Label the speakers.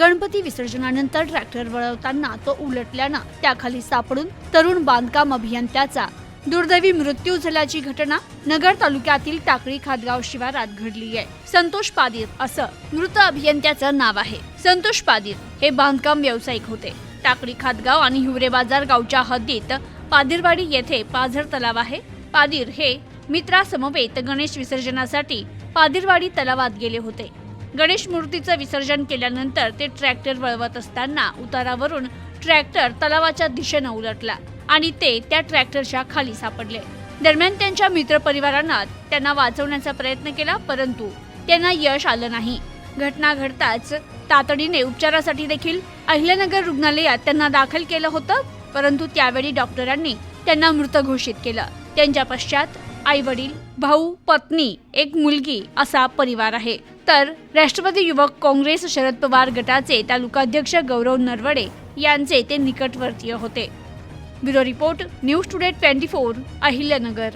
Speaker 1: Ganpati विसर्जनानंतर tractor वळवताना तो उलटल्यानं त्याखाली सापडून तरुण बांधकाम अभियंत्याचा दुर्दैवी मृत्यू झाल्याची घटना नगर तालुक्यातील टाकळी खादगाव शिवारात घडली आहे. संतोष पादीर असं मृत अभियंत्याचं नाव आहे. संतोष पादीर हे बांधकाम व्यावसायिक होते. टाकळी खातगाव आणि हिवरे बाजार गावच्या हद्दीत पादिरवाडी येथे पाझर तलाव आहे. पादीर हे मित्रासमवेत गणेश विसर्जनासाठी पादिरवाडी तलावात गेले होते. गणेश मूर्तीचं विसर्जन केल्यानंतर ते ट्रॅक्टर वळवत असताना उतारावरून ट्रॅक्टर तलावाच्या दिशेनं उलटला आणि ते त्या ट्रॅक्टरच्या खाली सापडले. दरम्यान त्यांच्या मित्रपरिवारांना त्यांना वाचवण्याचा प्रयत्न केला परंतु त्यांना यश आलं नाही. घटना घडताच तातडीने उपचारासाठी देखील अहिल्यानगर रुग्णालयात त्यांना दाखल केलं होतं परंतु त्यावेळी डॉक्टरांनी त्यांना मृत घोषित केलं. त्यांच्या पश्चात आई वडील भाऊ पत्नी एक मुलगी असा परिवार आहे. तर राष्ट्रवादी युवक काँग्रेस शरद पवार गटाचे तालुकाध्यक्ष गौरव नरवडे यांचे ते निकटवर्तीय होते. Bureau report news today twenty four Ahilyanagar.